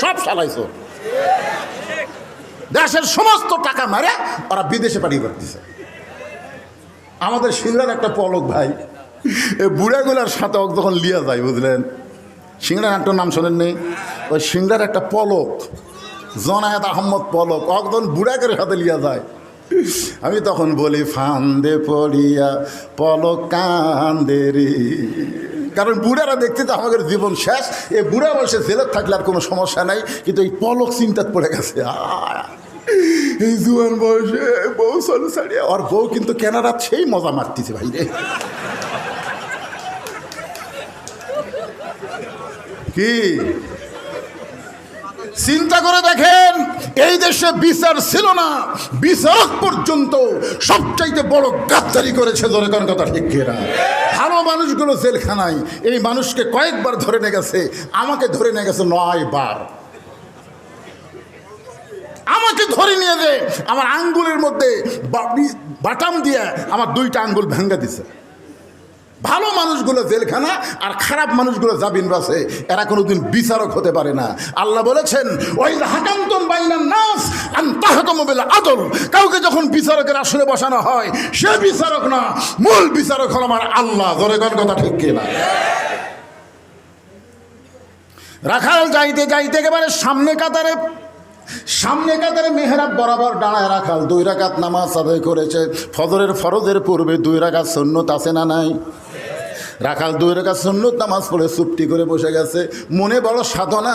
সব দেশের সমস্ত টাকা মারে ওরা বিদেশে পাঠিয়ে করতেছে। আমাদের সিংড়ার একটা পলক ভাই এই বুড়াগুলার সাথে যখন লিয়া যায়, বুঝলেন? সিংড়ার একটা নাম শোনেন নেই ওই সিংড়ার একটা পলক জনায়েত আহম্মদ পলক একজন বুড়াকের সাথে লিয়া যায়। আমি তখন বলি, ফান্দে পড়িয়া পলক কান্দে রে। কারণ বুড়ারা দেখতে তো আমাদের জীবন শেষ। এই বুড়া বয়সে জেলের থাকলে আর কোনো সমস্যা নাই, কিন্তু এই পলক চিন্তাত পড়ে গেছে! এই জুয়ান বয়সে বউ চলো ছাড়িয়ে, আর বউ কিন্তু কেনারা সেই মজা মারতেছে ভাই রে কি? চিন্তা করে দেখেন, এই দেশে বিচার ছিল না। বিচারক পর্যন্ত সবচাইতে বড় গাদ্দারি করেছে ধরে কোন কথা ঠিক কিনা? ভালো মানুষগুলো জেলখানায়, এই মানুষকে কয়েকবার ধরে নিয়ে গেছে, আমাকে ধরে নিয়ে গেছে নয় বার। আমাকে ধরে নিয়ে যে আমার আঙ্গুলের মধ্যে বাটাম দিয়ে আমার দুইটা আঙ্গুল ভেঙ্গা দিছে। ভালো মানুষগুলো জেলখানা আর খারাপ মানুষগুলো জাবিন বাসে এরা কোনোদিন বিচারক হতে পারে না। আল্লাহ বলেছেন ওই হাকান্তম বাইনান নাস আদল। কাউকে যখন বিচারকের আসলে বসানো হয়, সে বিচারক না, মূল বিচারক হল আমার আল্লাহ। কোন কথা ঠিক কিনা? রাখাল যাইতে যাইতে একেবারে সামনে কাতারে সামনে কাতারে মেহরাব বরাবর দাঁড়ায় রাখাল। দুই রাকাত নামাজ আদায় করেছে। ফজরের ফরজের পূর্বে দুই রাকাত সন্ন্যত আছে না নাই? রাখাল দুই রেখা সন্ন্যত নামাজ পড়ে চুপটি করে বসে গেছে। মনে বড় সাধনা।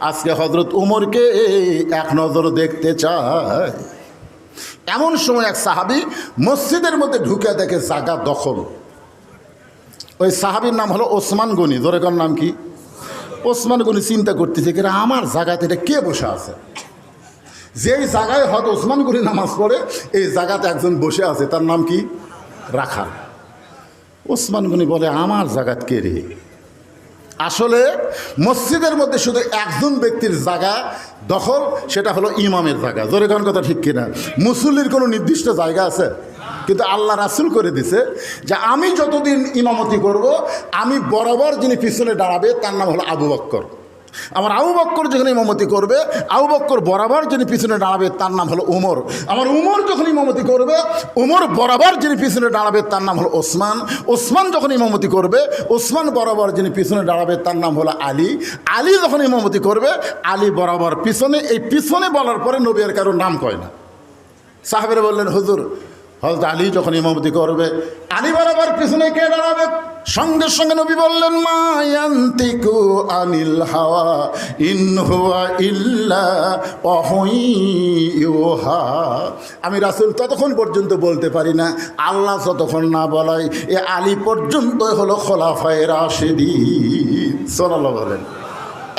আজকে হজরত উমরকে এক নজর দেখতে চায়। এমন সময় এক সাহাবি মসজিদের মধ্যে ঢুকে দেখে জাগা দখল। ওই সাহাবির নাম হলো ওসমান গনি। জোরেকর নাম কি? ওসমান গনি চিন্তা করতেছে কিনা আমার জায়গাতে এটা কে বসে আছে? যেই জায়গায় হয়তো ওসমান গনি নামাজ পড়ে, এই জায়গাতে একজন বসে আছে। তার নাম কি? রাখাল। ওসমান গনি বলে, আমার জাগাত কে রে? আসলে মসজিদের মধ্যে শুধু একজন ব্যক্তির জায়গা দখল, সেটা হলো ইমামের জায়গা জোরে কোন কথা ঠিক কিনা? মুসল্লির কোনো নির্দিষ্ট জায়গা আছে? কিন্তু আল্লাহ রাসুল করে দিছে যে, আমি যতদিন ইমামতি করব, আমি বরাবর যিনি পিছনে দাঁড়াবে, তার নাম হলো আবু বক্কর। আমার আবু বক্কর যখন ইমামতি করবে, আবু বক্কর বরাবর যিনি পিছনে দাঁড়াবে, তার নাম হলো উমর। আমার উমর যখন ইমামতি করবে, উমর বরাবর যিনি পিছনে দাঁড়াবে, তার নাম হলো ওসমান। ওসমান যখন ইমামতি করবে, ওসমান বরাবর যিনি পিছনে দাঁড়াবে, তার নাম হলো আলী। আলী যখন ইমামতি করবে, আলী বরাবর পিছনে, এই পিছনে বলার পরে নবী কারোর নাম কয় না। সাহেবের বললেন, হুজুর হজরত আলী যখন ইমামতি করবে আলী বরাবর পিছনে কে দাঁড়াবে? সঙ্গে সঙ্গে নবী বললেন মায়ান্তিকু আনিল হাওয়া, ইন হুয়া ইল্লা অহইহা আমি রাসুল ততক্ষণ পর্যন্ত বলতে পারি না, আল্লাহ যতক্ষণ না বলাই, এ আলী পর্যন্ত হলো খোলাফায় রাশেদি। সোনাল্লাহ বলেন।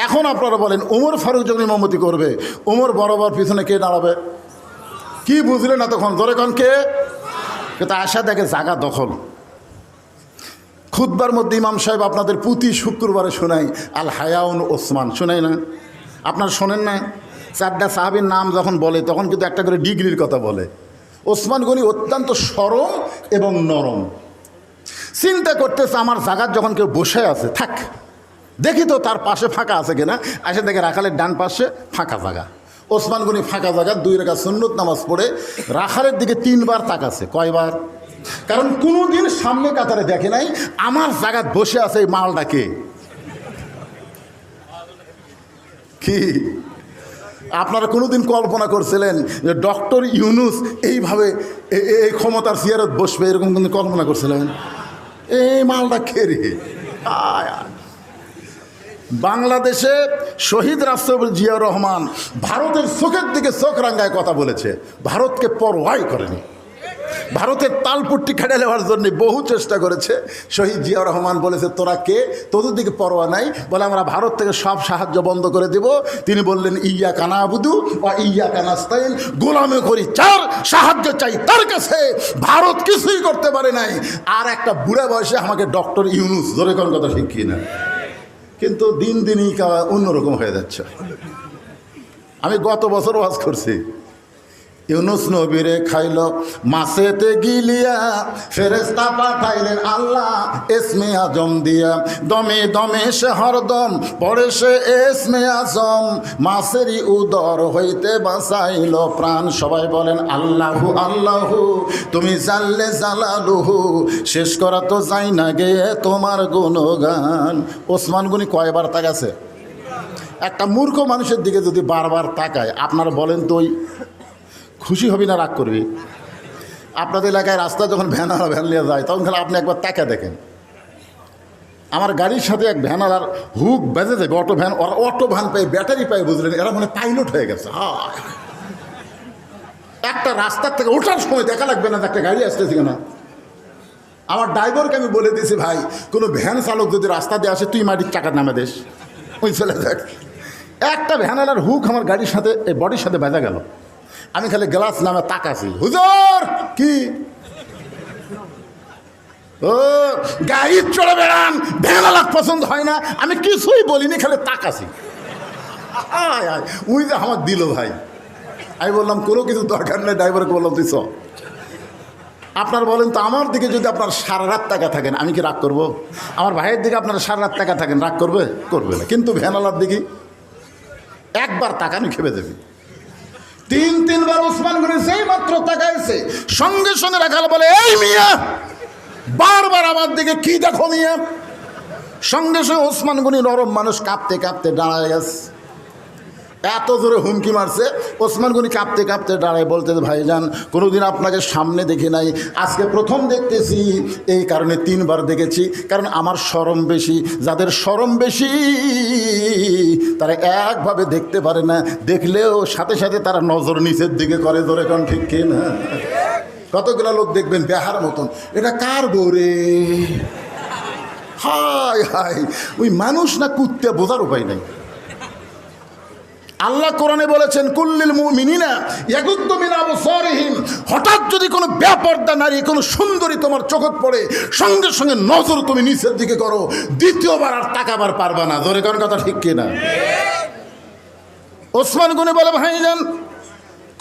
এখন আপনারা বলেন, উমর ফারুক যখন ইমামতি করবে উমর বরাবর পিছনে কে দাঁড়াবে? কি বুঝলেন না তখন ধরে কে? কিন্তু আশা দেখে জাগা দখল। খুদ্বার মধ্যে ইমাম সাহেব আপনাদের প্রতি শুক্রবারে শোনাই, আল হায়াউন ওসমান, শোনাই না আপনারা শোনেন না চারটা সাহাবির নাম যখন বলে, তখন কিন্তু একটা করে ডিগ্রির কথা বলে। ওসমান গনি অত্যন্ত সরম এবং নরম। চিন্তা করতেছে আমার জাগার যখন কেউ বসে আছে, থাক, দেখি তো তার পাশে ফাঁকা আছে কিনা। আসে দেখে রাখালের ডান পাশে ফাঁকা জায়গা ওসমান গনি ফাঁকা জায়গা, দুই রেখা সুন্নত নামাজ পড়ে। রাখারের দিকে তিনবার তাকাছে কয়বার? কারণ কোনো দিন সামনে কাতারে দেখে নাই, আমার জায়গায় বসে আছে এই মালটাকে কি? আপনারা কোনোদিন কল্পনা করছিলেন যে ডক্টর ইউনুস এইভাবে এই ক্ষমতার চেয়ারত বসবে, এরকম কিন্তু কল্পনা করছিলেন? এই মালটা খেরে আয় আয়। বাংলাদেশে শহীদ রাষ্ট্রপতি জিয়াউর রহমান ভারতের চোখের দিকে চোখ রাঙ্গায় কথা বলেছে। ভারতকে পরোয়াই করেনি। ভারতের তালপুট্টি খেটে নেওয়ার জন্য বহু চেষ্টা করেছে। শহীদ জিয়াউর রহমান বলেছে, তোরা কে? তোদের দিকে পরোয়া নাই। বলে, আমরা ভারত থেকে সব সাহায্য বন্ধ করে দেব। তিনি বললেন, ইয়া কানা আবুদু বা ইয়া কানাস্তাইন গোলামে করি চার সাহায্য চাই, তার কাছে ভারত কিছুই করতে পারে নাই। আর একটা বুড়া বয়সে আমাকে ডক্টর ইউনুস ধরে কোন কথা শিখিয়ে না কিন্তু দিন দিনই অন্যরকম হয়ে যাচ্ছে। আমি গত বছর ওয়াজ করছি। ইউনুস নবীরে খাইল মাসেতে গিলিয়া ফেরেস্তা পাঠাইলেন আল্লাহ এসমে আজম দিয়া। দমে দমে সে হরদম, পরে সে এসমে আজম। মাসেরই উদর হইতে বাঁচাইল প্রাণ। সবাই বলেন, আল্লাহু আল্লাহু, তুমি জানলে জালালুহু। শেষ করা তো যাই না গে তোমার গুণগান। ওসমান গুনি কয়বার তাকাছে একটা মূর্খ মানুষের দিকে যদি বারবার তাকায়, আপনারা বলেন তো ওই খুশি হবি না রাগ করবি? আপনাদের এলাকায় রাস্তা যখন ভ্যানালা ভ্যান নিয়ে যায়, তখন আপনি একবার তাকা দেখেন। আমার গাড়ির সাথে এক ভ্যানালার হুক বেঁধে দেবে অটো ভ্যান, ওরা অটো ভ্যান পাই ব্যাটারি পাই বুঝলেন? এরা মানে পাইলট হয়ে গেছে। একটা রাস্তার থেকে ওঠার সময় দেখা লাগবে না একটা গাড়ি আসতেছে কেনা আমার ড্রাইভারকে আমি বলে দিয়েছি, ভাই, কোনো ভ্যান চালক যদি রাস্তা দিয়ে আসে, তুই মাটির চাকার নামে দেশ ওই চলে দেখ, একটা ভ্যানালার হুক আমার গাড়ির সাথে, এই বডির সাথে বেজা গেল। আমি খালি গ্লাস নামে তাকাছি। হুজুর, কি? ও, গাড়ি চড়ে বেড়ান ভ্যানালাক পছন্দ হয় না। আমি কিছুই বলিনি, খালি তাকাছি। উই যে আমার দিল ভাই। আমি বললাম, কোনো কিছু দরকার নেই ড্রাইভারকে বললাম, তুই আপনার বলেন তো, আমার দিকে যদি আপনার সারা রাত টাকা থাকেন, আমি কি রাগ করব? আমার ভাইয়ের দিকে আপনারা সারা রাত টাকা থাকেন, রাগ করবে? করবে না। কিন্তু ভ্যানালার দিকে একবার টাকা আমি খেপে দেবে তিন, তিনবার উসমান গনি সেই মাত্র তাকাইছে, সঙ্গে সঙ্গে রাখাল বলে, এই মিয়া বারবার আমার দিকে কি দেখো মিয়া? সঙ্গে সঙ্গে ওসমান গনি নরম মানুষ কাঁপতে কাঁপতে দাঁড়ায় গেছে। এত জোরে হুমকি মারছে, ওসমান গনি কাঁপতে কাঁপতে দাঁড়ায় বলতে ভাইজান, কোনোদিন আপনাকে সামনে দেখি নাই। আজকে প্রথম দেখতেছি। এই কারণে তিনবার দেখেছি। কারণ আমার সরম বেশি। যাদের সরম বেশি, তারা একভাবে দেখতে পারে না। দেখলেও সাথে সাথে তারা নজর নিচের দিকে করে। ধরে কারণ ঠিক কি না কতগুলো লোক দেখবেন বেহার মতন। এটা কার বোরে হায় হায় ওই মানুষ না কুত্তে বোঝার উপায় নাই। আল্লাহ কোরআনে বলেছেন কুল্লিল মুমিনিনা ইয়াগুদ্দু মিন আবসারিহিম। হঠাৎ যদি কোনো ব্যাপারদা নারী কোনো সুন্দরী তোমার চোখত পড়ে সঙ্গে সঙ্গে নজর তুমি নিচের দিকে করো দ্বিতীয়বার আর তাকাবার পারবা না। ধরে কোন কথা ঠিক কিনা? ওসমান গুনে বলে ভাইজান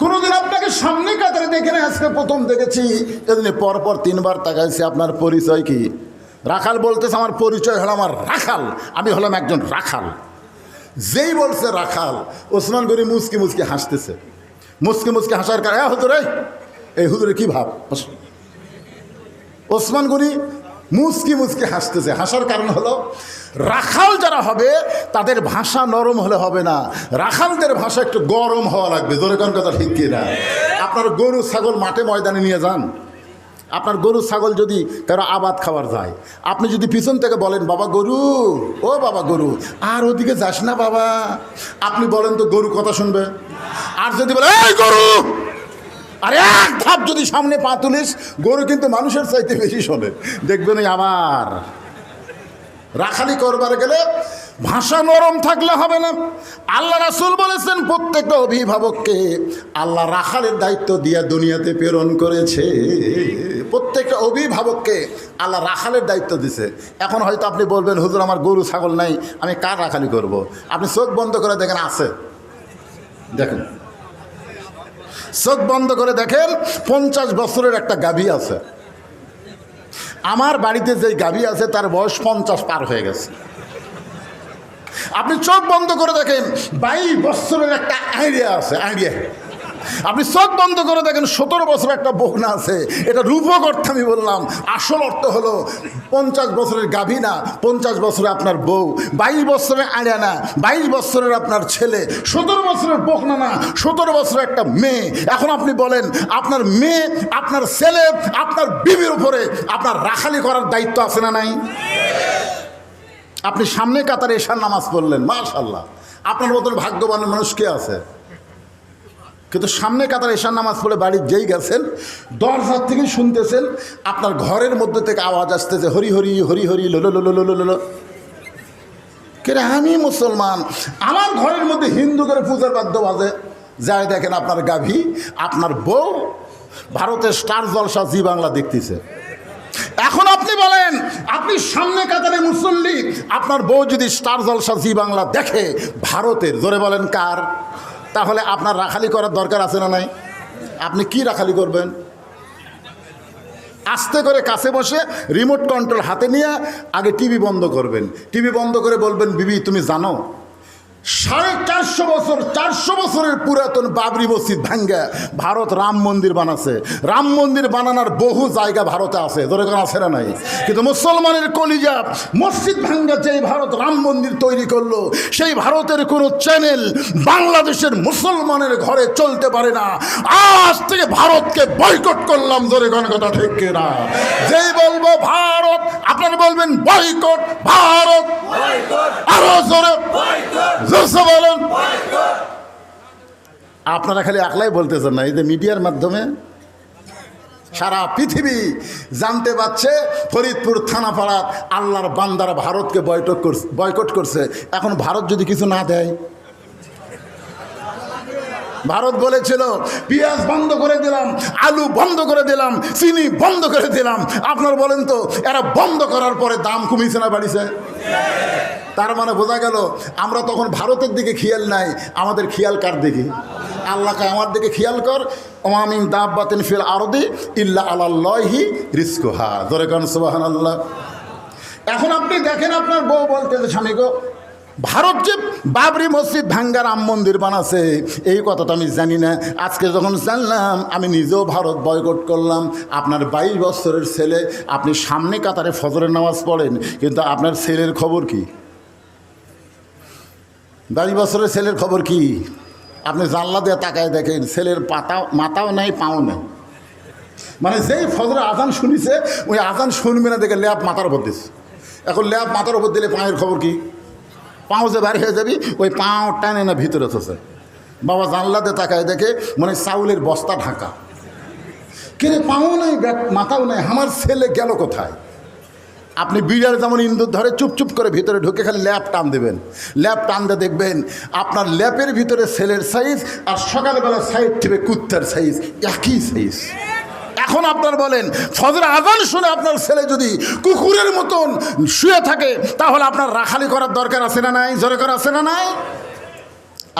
কোনোদিন আপনাকে সামনে কাতারে দেখে না আজকে প্রথম দেখেছি। এদিন পর পর তিনবার তাকাইছি, আপনার পরিচয় কি? রাখাল বলতেছে, আমার পরিচয় হলো আমার রাখাল, আমি হলাম একজন রাখাল। যেই বলছে রাখাল, ওসমান গনি মুসকি মুসকি হাসতেছে। মুসকি মুসকি হাসার কারণে হুজুরে, এই হুজুরে কি ভাব? ওসমান গনি মুসকি মুসকি হাসতেছে। হাসার কারণ হলো, রাখাল যারা হবে, তাদের ভাষা নরম হলে হবে না। রাখালদের ভাষা একটু গরম হওয়া লাগবে। জোরে কোন কথা ঠিক কিনা? আপনার গরু, ছাগল মাঠে ময়দানে নিয়ে যান। আপনার গরু, ছাগল যদি কারও আবাদ খাবার যায়। আপনি যদি পিছন থেকে বলেন, বাবা গরু, ও বাবা গরু, আর ওদিকে যাস না বাবা। আপনি বলেন তো গরু কথা শুনবে? আর যদি বলে, এই গরু আর এক ধাপ যদি সামনে পা তুলিস, গরু কিন্তু মানুষের চাইতে বেশি শোনে। দেখবেন আবার রাখালি করবার গেলে ভাষা নরম থাকলে হবে না। আল্লাহ রাসুল বলেছেন, প্রত্যেকটা অভিভাবককে আল্লাহ রাখালের দায়িত্ব দিয়ে দুনিয়াতে প্রেরণ করেছে। প্রত্যেকটা অভিভাবককে আল্লাহ রাখালের দায়িত্ব দিছে। এখন হয়তো আপনি বলবেন, হুজুর, আমার গরু, ছাগল নাই, আমি কার রাখালি করব। আপনি চোখ বন্ধ করে দেখেন, আছে। দেখেন। চোখ বন্ধ করে দেখেন, পঞ্চাশ বছরের একটা গাভী আছে। আমার বাড়িতে যে গাভী আছে, তার বয়স পঞ্চাশ পার হয়ে গেছে। আপনি চোখ বন্ধ করে দেখেন, বাইশ বছরের একটা আইডিয়া আছে আইডিয়া আপনি চোখ বন্ধ করে দেখেন, সতেরো বছর একটা বকনা আছে। এটা রূপক অর্থ আমি বললাম। আসল অর্থ হলো পঞ্চাশ বছরের গাভী না পঞ্চাশ বছরে আপনার বউ, বাইশ বছরের আড়িয়া না বাইশ বছরের আপনার ছেলে, সতেরো বছরের বকনা না, সতেরো বছরের একটা মেয়ে। এখন আপনি বলেন, আপনার মেয়ে, আপনার ছেলে, আপনার বিবির উপরে আপনার রাখালি করার দায়িত্ব আছে না নাই? আপনি সামনে কাতারে এশার নামাজ পড়লেন মাশাল্লাহ আপনার মতন ভাগ্যবান মানুষ কে আছে? কিন্তু সামনে কাতার এশার নামাজ পড়ে বাড়ির যেই গেছেন দরজার থেকে শুনতেছেন, আপনার ঘরের মধ্যে থেকে আওয়াজ আসতেছে, হরি হরি হরি হরি লোলো লোলো লোলো লোলো কেরে আমি মুসলমান। আমার ঘরের মধ্যে হিন্দু করে পূজার বাদ্য বাজে। যাই দেখেন আপনার গাভী, আপনার বউ, ভারতের স্টার জলসা জি বাংলা দেখতেছে। এখন আপনি বলেন, আপনি সামনে কাতারে মুসল্লি, আপনার বউ যদি স্টার জলসা জি বাংলা দেখে, ভারতের, জোরে বলেন কার? তাহলে আপনার রাখালি করার দরকার আছে না নাই? আপনি কি রাখালি করবেন? আস্তে করে কাছে বসে রিমোট কন্ট্রোল হাতে নিয়ে আগে টিভি বন্ধ করবেন। টিভি বন্ধ করে বলবেন, বিবি, তুমি জানো সাড়ে চারশো বছর, চারশো বছরের পুরাতন বাবরি মসজিদ ভাঙ্গা ভারত রাম মন্দির বানাচ্ছে রাম মন্দির বানানোর বহু জায়গা ভারতে আছে, ধরে কোনো আছে না নাই? কিন্তু মুসলমানের কলিজা, মসজিদ ভাঙ্গা যেই ভারত রাম মন্দির তৈরি করল, সেই ভারতের কোনো চ্যানেল বাংলাদেশের মুসলমানের ঘরে চলতে পারে না। আজ থেকে ভারতকে বয়কট করলাম, ধরে কোনো কথা ঠিক না যেই বলব ভারত, আপনারা বলবেন বয়কট, ভারত। আরও জোরে। আপনারা খালি একলাই বলতেছেন না, এই যে মিডিয়ার মাধ্যমে সারা পৃথিবী জানতে পারছে, ফরিদপুর থানাপাড়া আল্লাহর বান্দারা ভারতকে বয়কট করছে বয়কট করছে। এখন ভারত যদি কিছু না দেয় ভারত বলেছিল, পেঁয়াজ বন্ধ করে দিলাম, আলু বন্ধ করে দিলাম, চিনি বন্ধ করে দিলাম। আপনার বলেন তো, এরা বন্ধ করার পরে দাম কমিয়েছে না বাড়িছে? তার মানে বোঝা গেল, আমরা তখন ভারতের দিকে খেয়াল নাই, আমাদের খেয়াল কার দিকে? আল্লাহকে আমার দিকে খেয়াল কর ওমামিন দাব্বাতিন ফিল আরদি ইল্লা আল্লাহি রিস্কুহা ধরে কান সুবাহান আল্লাহ এখন আপনি দেখেন আপনার বউ বলতেছে, স্বামী গো ভারত যে বাবরি মসজিদ ভাঙ্গার রাম মন্দির বানাছে, এই কথাটা আমি জানি না। আজকে যখন জানলাম, আমি নিজেও ভারত বয়কট করলাম। আপনার বাইশ বছরের ছেলে, আপনি সামনে কাতারে ফজরের নামাজ পড়েন, কিন্তু আপনার ছেলের খবর কি? বাইশ বছরের ছেলের খবর কি? আপনি জানলা দিয়ে তাকায় দেখেন, ছেলের পাতা মাথাও নাই, পাও নেই। মানে যেই ফজরে আজান শুনিছে, ওই আজান শুনবে না দেখে ল্যাব মাথার উপর দিচ্ছে এখন ল্যাব মাথার উপর দিলে পায়ের খবর কি? পাও যে বাড়ি হয়ে যাবি, ওই পাও টানে না ভিতরে থসে বাবা জানলাতে তাকায় দেখে মানে চাউলের বস্তা ঢাকা। কিরে, পাও নাই মাথাও নাই, আমার ছেলে গেল কোথায়? আপনি বিড়াল যেমন ইন্দুর ধরে চুপচুপ করে ভিতরে ঢুকে খালি ল্যাপ টান দেবেন। ল্যাপ টান দিয়ে দেখবেন আপনার ল্যাপের ভিতরে ছেলের সাইজ আর সকালবেলা সাইড থেকে কুত্তার সাইজ একই সাইজ এখন আপনার বলেন ফজর আজান শুনে আপনার ছেলে যদি কুকুরের মতন শুয়ে থাকে, তাহলে আপনার রাখালি করার দরকার আছে না নাই? জোরে করা আছে না নাই?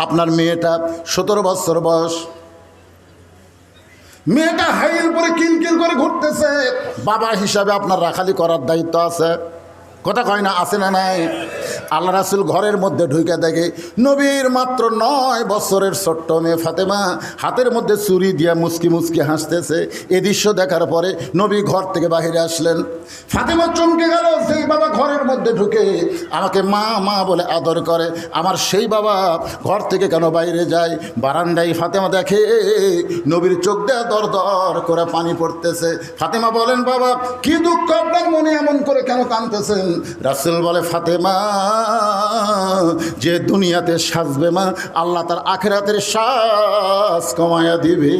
আপনার মেয়েটা সতেরো বছর বয়স। মেয়েটা হাইল কিল কিল করে ঘুরতেছে। বাবা হিসাবে আপনার রাখালি করার দায়িত্ব আছে। কথা কয় না, আছে না নাই? আল্লাহ রাসুল ঘরের মধ্যে ঢুকে দেখে, নবীর মাত্র নয় বছরের ছোট্ট মেয়ে ফাতেমা হাতের মধ্যে চুরি দিয়া মুসকি মুসকি হাসতেছে। এ দৃশ্য দেখার পরে নবী ঘর থেকে বাহিরে আসলেন। ফাতেমা চমকে গেল, সেই বাবা ঘরের মধ্যে ঢুকে আমাকে মা মা বলে আদর করে। আমার সেই বাবা ঘর থেকে কেন বাইরে যায়? বারান্দায় ফাতেমা দেখে, নবীর চোখ দেয়া দর দর করে পানি পড়তেছে। ফাতেমা বলেন, বাবা, কি দুঃখ আপনার মনে এমন করে কেন কাঁদতেছেন? রাসেল বলে, ফাতেমা, যে দুনিয়াতে সাজবে মা, আল্লাহ তার আখেরাতের শ্বাস কমায়া দিবে।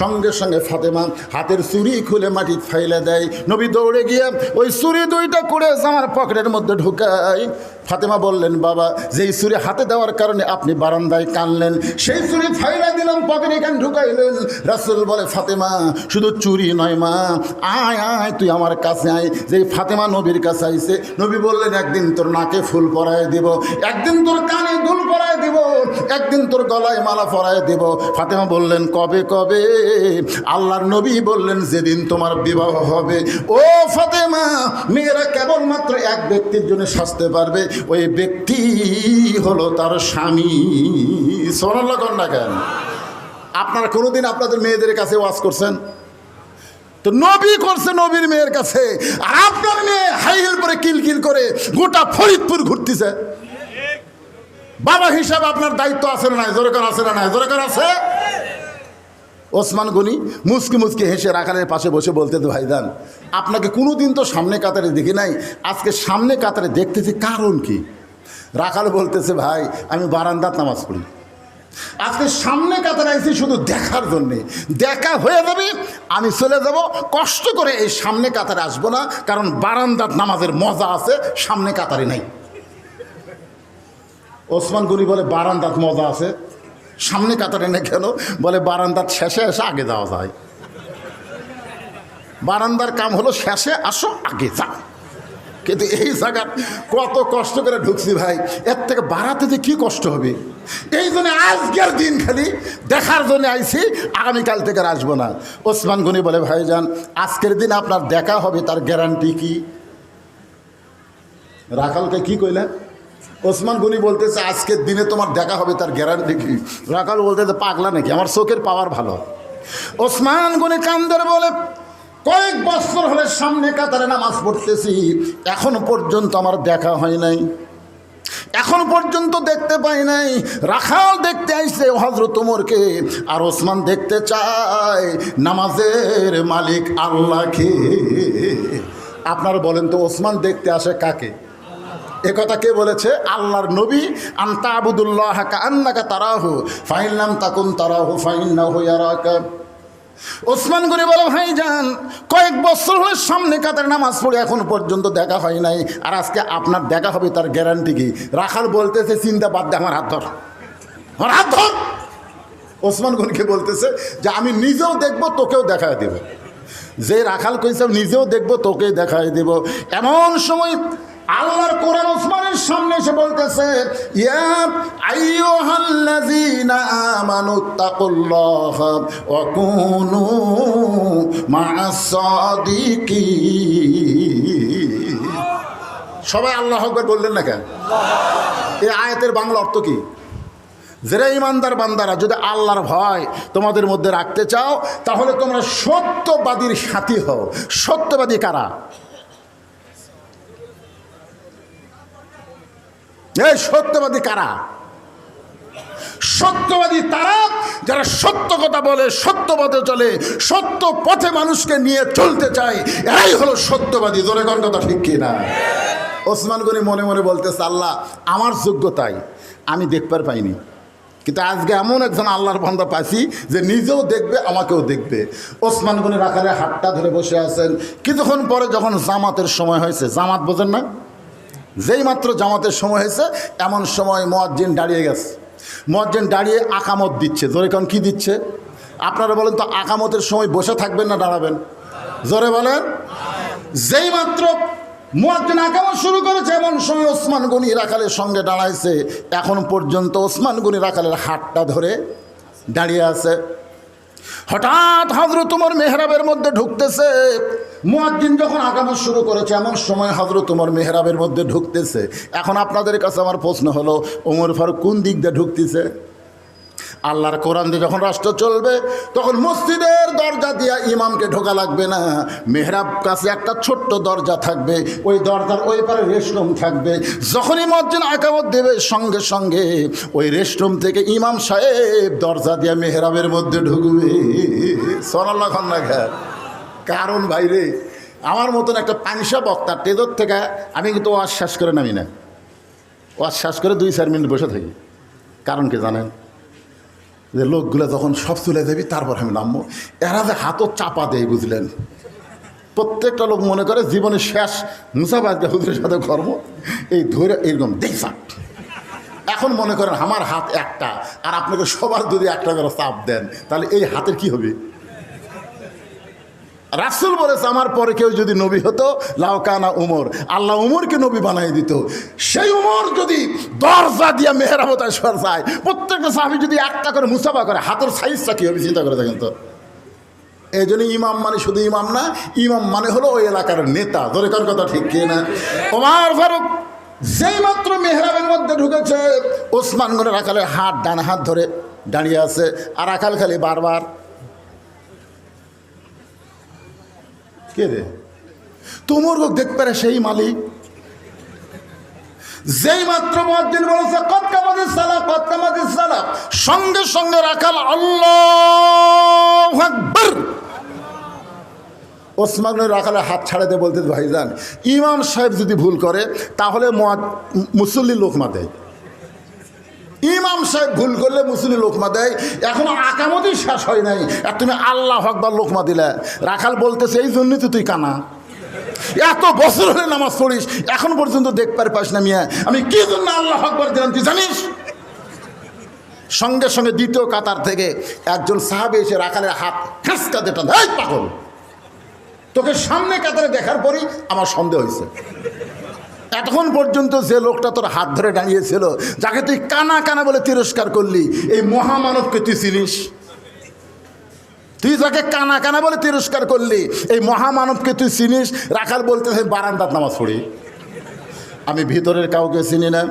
সঙ্গে সঙ্গে ফাতেমা হাতের চুরি খুলে মাটি ফাইলে দেয়। নবী দৌড়ে গিয়া ওই চুরি দুইটা করে আমার পকেটের মধ্যে ঢুকায়। ফাতেমা বললেন, বাবা, যেই চুরি হাতে দেওয়ার কারণে আপনি বারান্দায় কানলেন সেই চুরি ফাইলা দিলাম, পকেটে কেন ঢুকাইলেন? রাসুল বলে, ফাতেমা, শুধু চুরি নয় মা, আয় আয়, তুই আমার কাছে আয়। যেই ফাতেমা নবীর কাছে আইছে, নবী বললেন, একদিন তোর নাকে ফুল পরায় দিব, একদিন তোর কানে দুল পরায় দিব, একদিন তোর গলায় মালা পরায় দিব। ফাতেমা বললেন, কবে কবে? আল্লাহর নবী বললেন, যেদিন তোমার বিবাহ হবে। ও ফাতেমা, মেয়েরা কেবলমাত্র এক ব্যক্তির জন্য সাজতে পারবে ওই ব্যক্তি হলো তার স্বামী। সোনাল্লা কন্যা কেন? আপনারা কোনোদিন আপনাদের মেয়েদের কাছে ওয়াজ করছেন? তো নবী করছে নবীর মেয়ের কাছে, আর আপনার মেয়ে হাই হিল পরে কিলকিল করে গোটা ফরিদপুর ঘুরতেছে। বাবা হিসাবে আপনার দায়িত্ব আছে না নাই? জোরকার আছে না নাই? জোরকার আছে? ওসমান গনি মুসকি মুসকি হেসে রাখালের পাশে বসে বলতে তো ভাইদান আপনাকে কোনো দিন তো সামনে কাতারে দেখি নাই, আজকে সামনে কাতারে দেখতেছি কারণ কি? রাখাল বলতেছে, ভাই, আমি বারান্দাত নামাজ পড়ি। আজকে সামনে কাতারে আইছি শুধু দেখার জন্যে। দেখা হয়ে যাবে, আমি চলে যাব, কষ্ট করে এই সামনে কাতারে আসব না, কারণ বারান্দাত নামাজের মজা আছে, সামনে কাতারে নাই। ওসমান গনি বলে, বারান্দাত মজা আছে। সামনে কাতারে নেই কেন? বলে, বারান্দার শেষে এসে আগে যাওয়া যায়। বারান্দার কাম হলো শেষে আসো, আগে যাও। কিন্তু এই জায়গা কত কষ্ট করে ঢুকছি ভাই। এর থেকে বাড়াতে যে কী কষ্ট হবে? এই জন্য আজকের দিন খালি দেখার জন্য আইছি, আগামীকাল থেকে আর আসব না। ওসমান গনি বলে ভাইজান আজকের দিন আপনার দেখা হবে, তার গ্যারান্টি কি? রাখালকে কি কইলেন? ওসমান গনি বলতেছে, আজকের দিনে তোমার দেখা হবে তার গ্যারান্টি কি? রাখাল বলতেছে, পাগলা নাকি? আমার চোখের পাওয়ার ভালো। ওসমান গনি কান্দের বলে, কয়েক বছর হলে সামনে কাতারে নামাজ পড়তেছি। এখন পর্যন্ত আমার দেখা হয় নাই। এখন পর্যন্ত দেখতে পাই নাই। রাখাল দেখতে আইছে হজরত ওমরকে আর ওসমান দেখতে চায় নামাজের মালিক আল্লাহকে। আপনার বলেন তো, ওসমান দেখতে আসে কাকে? এ কথা কে বলেছে? আল্লাহর নবী আন্তা আবুদুল্লাহ আন্নাকা তারাহু ফাইনলাম তাকুন তারাহু ফাইন্না হইয়ারাকা ওসমান গনি বলে, ভাই যান কয়েক বছর হলে সামনে কাতার নামাজ পড়ে এখন পর্যন্ত দেখা হয় নাই। আর আজকে আপনার দেখা হবে, তার গ্যারান্টি কি? রাখাল বলতেছে, চিন্তা বাদ দে, আমার হাত ধর। আমার হাত ধর! ওসমান গনিকে বলতেছে, যে আমি নিজেও দেখব, তোকেও দেখায় দেব। যে রাখাল কইছে নিজেও দেখব তোকে দেখায় দেব। এমন সময় আল্লাহর কোরআন ওসমানের সামনে এসে বলতেছে সবাই আল্লাহ আকবার বললেন না কেন? এই আয়াতের বাংলা অর্থ কি? যারা ইমানদার বান্দারা, যদি আল্লাহর ভয় তোমাদের মধ্যে রাখতে চাও, তাহলে তোমরা সত্যবাদীর সাথী হও। সত্যবাদী কারা? এই সত্যবাদী কারা? সত্যবাদী তারা যারা সত্য কথা বলে, সত্য পথে চলে, সত্য পথে মানুষকে নিয়ে চলতে চায়, এরাই হলো সত্যবাদী। জোরে কোন কথা ঠিক কি না ওসমান গনি মনে মনে বলতেছে, আল্লাহ, আমার যোগ্যতাই আমি দেখবার পাইনি। কিন্তু আজকে এমন একজন আল্লাহর বান্দা পাইছি যে নিজেও দেখবে, আমাকেও দেখবে। ওসমান গনি রাখালে হাতটা ধরে বসে আছেন। কিছুক্ষণ পরে যখন জামাতের সময় হয়েছে, জামাত বোঝেন না? যেই মাত্র জামাতের সময় হয়েছে, এমন সময় মোয়াজ্জিন দাঁড়িয়ে গেছে। মোয়াজ্জিন দাঁড়িয়ে আকামত দিচ্ছে। জোরে কোন, কী দিচ্ছে? আপনারা বলেন তো, আকামতের সময় বসে থাকবেন না দাঁড়াবেন? জোরে বলেন। যেই মাত্র মুয়াজ্জিন আকামত শুরু করেছে, এমন সময় ওসমান গনি রাখালের সঙ্গে দাঁড়াইছে। এখন পর্যন্ত ওসমান গনি রাখালের হাতটা ধরে দাঁড়িয়ে আছে। হঠাৎ হজরত তোমার মেহরাবের মধ্যে ঢুকতেছে। মুয়াজ্জিন যখন আগামত শুরু করেছে, এমন সময় হজরত তোমার মেহরাবের মধ্যে ঢুকতেছে। এখন আপনাদের কাছে আমার প্রশ্ন হলো ওমর ফারুক কোন দিক দিয়ে ঢুকতেছে? আল্লাহর কোরআন দিয়ে যখন রাষ্ট্র চলবে, তখন মসজিদের দরজা দিয়া ইমামকে ঢোকা লাগবে না। মেহরাব কাছে একটা ছোট্ট দরজা থাকবে, ওই দরজার ওই পারে রেস্টরুম থাকবে। যখনই মসজিদ আকামত দেবে, সঙ্গে সঙ্গে ওই রেস্টরুম থেকে ইমাম সাহেব দরজা দিয়া মেহরাবের মধ্যে ঢুকবে। সোনাল্লা খান্না ঘর কারণ বাইরে আমার মতন একটা পানিসা বক্তা টেদর থেকে আমি কিন্তু ও আশ্বাস করে নামি না। ও আশ্বাস করে দুই, চার মিনিট বসে থাকি। কারণ কি জানেন? যে লোকগুলো যখন সব তুলে দেবি তারপর আমি নামবো। এরা যে হাতও চাপা দেয়, বুঝলেন? প্রত্যেকটা লোক মনে করে জীবনের শেষ মুসাফাজকে হুজুরের সাথে কর্ম, এই ধরে এরকম দেখছাক এখন মনে করেন আমার হাত একটা, আর আপনাকে সবার যদি একটা করে চাপ দেন, তাহলে এই হাতের কি হবে? রাসুল বলেছে আমার পরে কেউ যদি নবী হতো লাউকানা উমর। আল্লাহ উমরকে নবী বানাই দিত। সেই উমর যদি দরজা দিয়ে সর যায়, প্রত্যেকটা সাহাবি যদি একটা করে মুসাফা করে, হাতের সাইজটা কী হবে চিন্তা করে দেখেন তো। এই জন্য ইমাম মানে শুধু ইমাম না, ইমাম মানে হলো ওই এলাকার নেতা। ধরে কার কথা ঠিক কে না? ওমার ফারুক যেই মাত্র মেহরাবের মধ্যে ঢুকেছে, ওসমান করে রাখালে হাত, ডান হাত ধরে দাঁড়িয়ে আছে, আর আকাল খালি বারবার কে রে? তোমার লোক দেখতে পারে সেই মালিক। যেই মাত্র মহাদিন বলেছে, কত কামাদের সালা কামাদের সালা সঙ্গে সঙ্গে রাখাল, আল্লাহ আকবর। ওসমান রাখালে হাত ছাড়ে ছাড়াতে বলতে ভাইজান, ইমাম সাহেব যদি ভুল করে, তাহলে মুসল্লি লোকমা দেয় ইমাম সাহেব ভুল করলে মুসলিম লোকমা দেয়। এখনও আকামতই শেষ হয় নাই। আর তুমি আল্লাহ হকবার লোকমা দিলে। রাখাল বলতেছে, এই জন্যই তো তুই কানা। এত বছর হলে নামাজ পড়িস, এখন পর্যন্ত দেখবার পাস না মিয়া। আমি কি জন্য আল্লাহ হকবার দিলাম তুই জানিস? সঙ্গে সঙ্গে দ্বিতীয় কাতার থেকে একজন সাহাবে এসে রাখালের হাত খাসকা দেটা পাগল! তোকে সামনে কাতারে দেখার পরই আমার সন্দেহ হয়েছে। এতক্ষণ পর্যন্ত যে লোকটা তোর হাত ধরে দাঁড়িয়েছিল, যাকে তুই কানা কানা বলে তিরস্কার করলি, এই মহামানবকে তুই চিনিস? তুই যাকে কানা কানা বলে তিরস্কার করলি, এই মহামানবকে তুই চিনিস? রাখাল বলতেছে বারান্দার নামাজ পড়ি। আমি ভিতরের কাউকে চিনি না।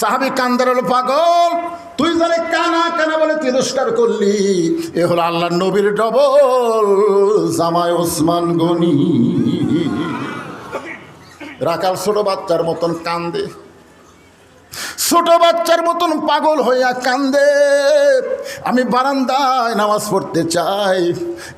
সাহাবি কান্দার হলো, পাগল, তুই যারে কানা কানা বলে তিরস্কার করলি, এ হলো আল্লাহ নবীর ডবল, জামায় ওসমান গনি। রাখাল ছোট বাচ্চার মতন কান্দে। ছোট বাচ্চার মতন পাগল হইয়া কান্দে। আমি বারান্দায় নামাজ পড়তে চাই।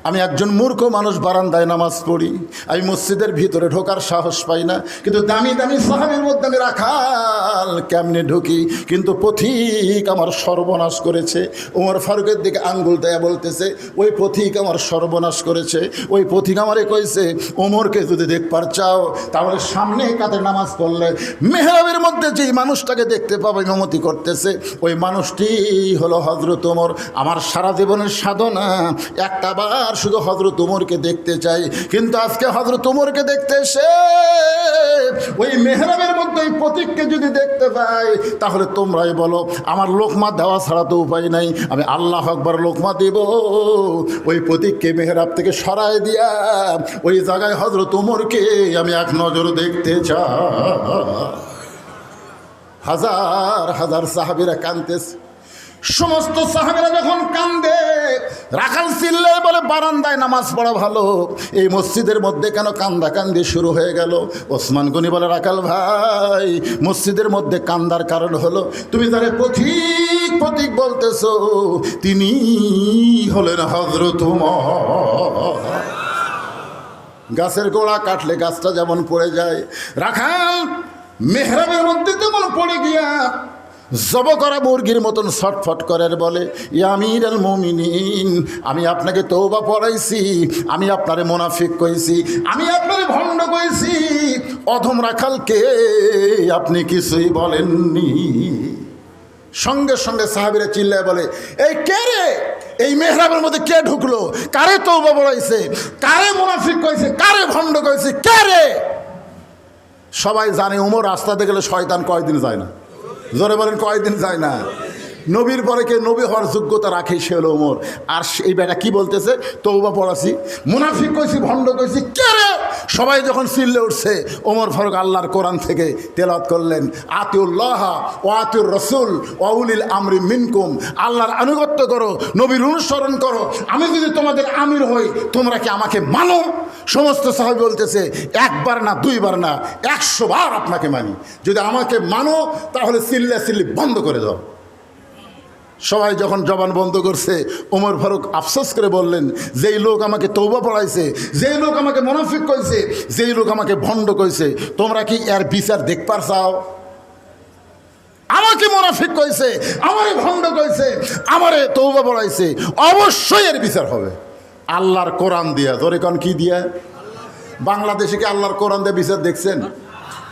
আমি একজন মূর্খ মানুষ বারান্দায় নামাজ পড়ি। আমি মসজিদের ভিতরে ঢোকার সাহস পাই না। কিন্তু দামি দামি সাহাবের মধ্যে আমি রাখাল কেমনে ঢুকি? কিন্তু পথিক আমার সর্বনাশ করেছে। ওমর ফারুকের দিকে আঙ্গুল দেয়া বলতেছে, ওই পথিক আমার সর্বনাশ করেছে। ওই পথিক আমারে কইছে ওমরকে যদি দেখবার চাও, তাহলে সামনে কাতে নামাজ পড়লে মেহরাবের মধ্যে যেই মানুষটাকে দেখতে পাবে মমতি করতেছে। ওই মানুষটি হলো হজরত ওমর। আমার সারা জীবনের সাধনা একটা বার শুধু হজরত ওমরকে দেখতে চাই। কিন্তু আজকে হজরত ওমরকে দেখতে এসে ওই মেহরাবের মধ্যে ওই প্রতীককে যদি দেখতে পাই, তাহলে তোমরাই বলো, আমার লোকমা দেওয়া ছাড়া তো উপায় নাই। আমি আল্লাহ আকবর লোকমা দিব। ওই প্রতীককে মেহরাব থেকে সরায় দিয়া ওই জায়গায় হজরত ওমরকে আমি এক নজর দেখতে চাই। হাজার হাজার সাহাবিরা কানতেছে সমস্ত সাহাবিরা যখন কান্দে, রাখাল চিল্লে বলে, বারান্দায় নামাজ পড়া ভালো। এই মসজিদের মধ্যে কেন কান্দা কান্দি শুরু হয়ে গেল? ওসমান গনি বলে, রাখাল ভাই, মসজিদের মধ্যে কান্দার কারণ হলো, তুমি তারে পথিক পথিক বলতেছো। তিনি হলেন হজরত গাছের গোড়া কাটলে গাছটা যেমন পড়ে যায়। রাখাল মেহরাবের মধ্যে তেমন পড়ে গিয়া জব করা মুরগির মতন ছটফট করার বলে ইয়ামির আল মমিনিন, আমি আপনাকে তৌবা পড়াইছি, আমি আপনারে মোনাফিক কইছি, আমি আপনারে ভণ্ড কইছি, অধম রাখালকে আপনি কিছুই বলেননি। সঙ্গে সঙ্গে সাহাবিরা চিল্লায় বলে, এই কে রে? এই মেহরাবের মধ্যে কে ঢুকলো? কারে তৌবা পড়াইছে? কারে মুনাফিক কইছে? কারে ভণ্ড কইছে? কে রে? সবাই জানে উমর রাস্তাতে গেলে শয়তান কয়দিন যায় না? জোরে বলেন কয়দিন যায় না? নবীর পরে কে নবী হওয়ার যোগ্যতা রাখে সে হলো ওমর। আর এই বেটা কি বলতেছে? তৌবা পড়াছি। মুনাফিক কইছি, ভণ্ড কইছি, কে রে? সবাই যখন চিল্লে উঠছে, ওমর ফারুক আল্লাহর কোরআন থেকে তেলাত করলেন, আতিউল্লাহ ও আতিউর রসুল ওউলিল আমরি মিনকুম। আল্লাহর আনুগত্য করো, নবীর অনুসরণ করো। আমি যদি তোমাদের আমির হই, তোমরা কি আমাকে মানো? সমস্ত সাহাবি বলতেছে, একবার না, দুইবার না, একশো বার আপনাকে মানি। যদি আমাকে মানো, তাহলে চিল্লা চিল্লি বন্ধ করে দাও। সবাই যখন জবান বন্ধ করছে, ওমর ফারুক আফসোস করে বললেন, যেই লোক আমাকে তৌবা পড়াইছে, যেই লোক আমাকে মনাফিক কইছে, যেই লোক আমাকে ভণ্ড কইছে, তোমরা কি এর বিচার দেখবার চাও আমাকে মোনাফিক কইছে, আমারে ভণ্ড কইছে, আমারে তৌবা পড়াইছে, অবশ্যই এর বিচার হবে। আল্লাহর কোরআন দিয়া ধরে কন কি দিয়া? বাংলাদেশে কি আল্লাহর কোরআন দিয়ে বিচার দেখছেন?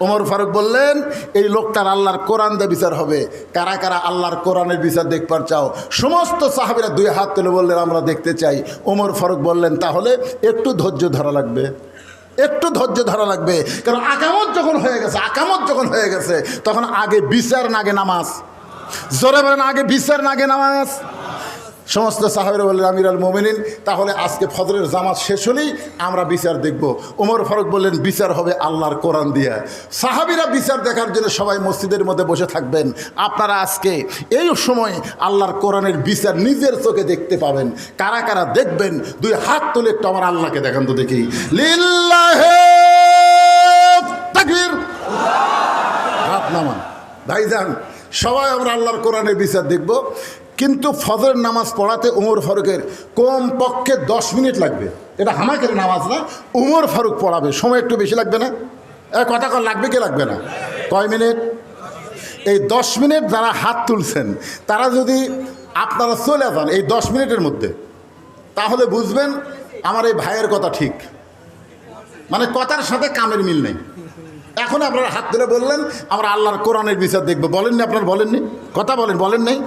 ওমর ফারুক বললেন, এই লোকটার আল্লাহর কোরআন দিয়ে বিচার হবে। কারা কারা আল্লাহর কোরআনের বিচার দেখবার চাও? সমস্ত সাহাবিরা দুই হাত তুলে বললেন, আমরা দেখতে চাই। ওমর ফারুক বললেন, তাহলে একটু ধৈর্য ধরা লাগবে। একটু ধৈর্য ধরা লাগবে। কারণ আকামত যখন হয়ে গেছে, আকামত যখন হয়ে গেছে, তখন আগে বিচার নাগে নামাজ। জোরে বলেন, আগে বিচার নাগে নামাজ। সমস্ত সাহাবের বললেন, আমির আল মোমিনিন, তাহলে আজকে ফজরের জামাত শেষ হলেই আমরা বিচার দেখব। ওমর ফারুক বললেন, বিচার হবে আল্লাহর কোরআন দিয়া। সাহাবিরা বিচার দেখার জন্য সবাই মসজিদের মধ্যে বসে থাকবেন। আপনারা আজকে এই সময় আল্লাহর কোরআনের বিচার নিজের চোখে দেখতে পাবেন। কারা কারা দেখবেন, দুই হাত তুলে একটু আমার আল্লাহকে দেখান তো দেখি। লিল্লাহে হাত নামান। ভাইজান, সবাই আমরা আল্লাহর কোরআনের বিচার দেখব। কিন্তু ফজরের নামাজ পড়াতে উমর ফারুকের কম পক্ষে দশ মিনিট লাগবে। এটা হামাকের নামাজ না, উমর ফারুক পড়াবে। সময় একটু বেশি লাগবে না? এ কথা কর লাগবে কি লাগবে না? কয় মিনিট? এই দশ মিনিট যারা হাত তুলছেন, তারা যদি আপনারা চলে যান এই দশ মিনিটের মধ্যে, তাহলে বুঝবেন আমার এই ভাইয়ের কথা ঠিক। মানে কথার সাথে কামের মিল নেই। এখন আপনারা হাত তুলে বললেন, আমরা আল্লাহর কোরআনের বিচার দেখব। বলেননি আপনার, বলেননি? কথা বলেন বলেন নাই?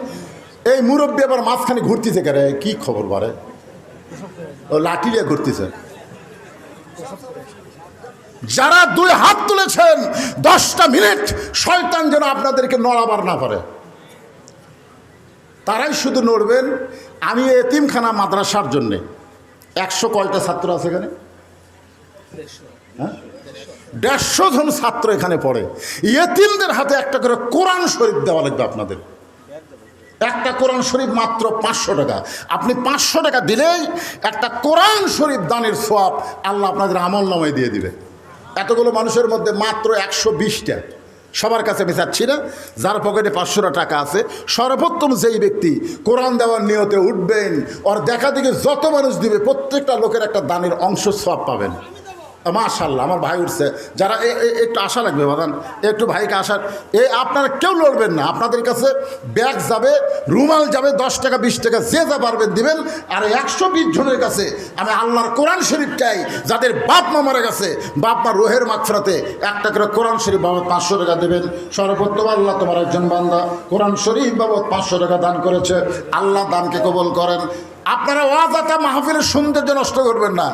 এই মুরব্বী আবার মাঝখানে ঘুরতেছে কেন কি খবর বারে? ও লাঠি নিয়ে ঘুরতেছে। যারা দুই হাত তুলেছেন, দশটা মিনিট শয়তান যেন আপনাদেরকে নড়াবার না পারে। তারাই শুধু নড়বেন, আমি এতিমখানা মাদ্রাসার জন্যে। একশো কয়টা ছাত্র আছে এখানে? হ্যাঁ? দেড়শো জন ছাত্র এখানে পড়ে। ইয়েতিমদের হাতে একটা করে কোরআন শরীফ দেওয়া লাগবে আপনাদের। একটা কোরআন শরীফ মাত্র পাঁচশো টাকা। আপনি পাঁচশো টাকা দিলেই একটা কোরআন শরীফ দানের সোয়াব আল্লাহ আপনাদের আমল নামায় দিয়ে দিবে। এতগুলো মানুষের মধ্যে মাত্র একশো বিশটা। সবার কাছে বেচাচ্ছি না, যার পকেটে পাঁচশোটা টাকা আছে, সর্বোত্তম যেই ব্যক্তি কোরআন দেওয়ার নিয়তে উঠবেন, ওর দেখা দিকে যত মানুষ দিবে, প্রত্যেকটা লোকের একটা দানের অংশ সব পাবেন। মাশাল্লাহ আমার ভাই উঠছে। যারা একটু আশা লাগবে বাদান একটু ভাইকে আসার। এ, আপনারা কেউ লড়বেন না, আপনাদের কাছে ব্যাগ যাবে, রুমাল যাবে, দশ টাকা, বিশ টাকা, যে যা পারবেন দিবেন। আর একশো বিশ জনের কাছে আমি আল্লাহর কোরআন শরীফ চাই, যাদের বাপ মা মারা গেছে, বাপ মা রোহের মাত্রাতে একটা করে কোরআন শরীফ বাবদ পাঁচশো টাকা দেবেন। সর্বোত্তম আল্লাহ তোমার একজন বান্দা কোরআন শরীফ বাবদ পাঁচশো টাকা দান করেছে। আল্লাহ দানকে কবল করেন। আপনারা অজাতা মাহফিলের সৌন্দর্য নষ্ট করবেন না।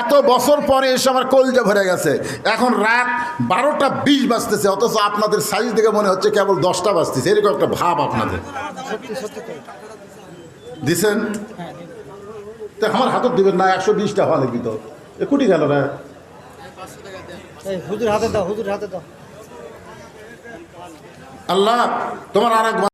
এত বছর পরে এসে আমার কলজা ভরে গেছে। এখন রাত বারোটা বিশ বাজতেছে অথচ আপনাদের সাইজ দেখে মনে হচ্ছে কেবল দশটা বাজতেছে। এরকম একটা ভাব আপনাদের। দিছেন? তো আমার হাতত দিবেন না একশো বিশটা হওয়া লাগবি তো। এ কুটি গেল না? হুজুর হাতে দাও হুজুর হাতে দাও। আল্লাহ তোমার আর এক